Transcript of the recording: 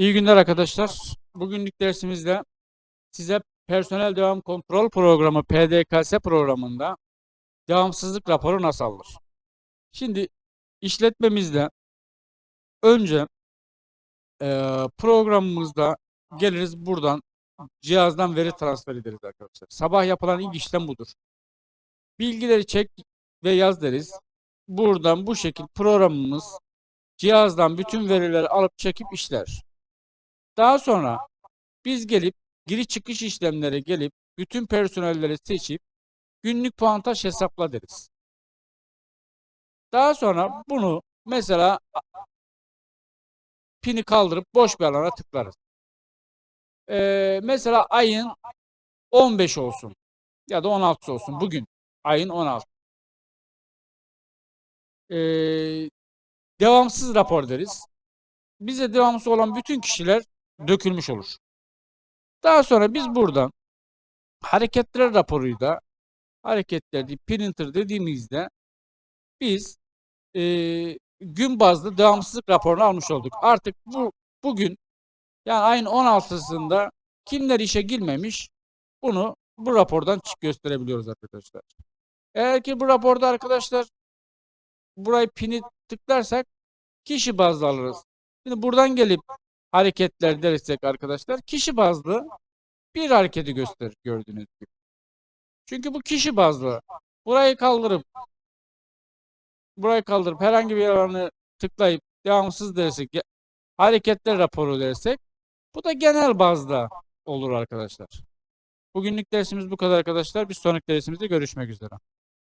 İyi günler arkadaşlar. Bugünlük dersimizde size personel devam kontrol programı PDKS programında devamsızlık raporu nasıl alınır? Şimdi işletmemizde önce eee, programımızda geliriz buradan cihazdan veri transfer ederiz arkadaşlar. Sabah yapılan ilk işlem budur. Bilgileri çek ve yaz deriz. Buradan bu şekil programımız cihazdan bütün verileri alıp çekip işler. Daha sonra biz gelip giriş çıkış işlemlere gelip bütün personelleri seçip günlük puantaj hesapla deriz. Daha sonra bunu mesela pini kaldırıp boş bir alana tıklarız. Ee, mesela ayın 15 olsun ya da 16 olsun bugün ayın 16. Ee, devamsız rapor deriz. Bize devamsız olan bütün kişiler dökülmüş olur. Daha sonra biz buradan hareketler raporuyu da hareketler değil, printer dediğimizde biz eee, gün bazlı devamsızlık raporunu almış olduk. Artık bu bugün yani ayın 16'sında kimler işe girmemiş bunu bu rapordan gösterebiliyoruz arkadaşlar. Eğer ki bu raporda arkadaşlar burayı pini tıklarsak kişi bazlı alırız. Şimdi buradan gelip hareketler dersek arkadaşlar kişi bazlı bir hareketi gösterir gördüğünüz gibi. Çünkü bu kişi bazlı. Burayı kaldırıp burayı kaldırıp herhangi bir alanı tıklayıp devamsız dersek hareketler raporu dersek bu da genel bazda olur arkadaşlar. Bugünlük dersimiz bu kadar arkadaşlar. Bir sonraki dersimizde görüşmek üzere.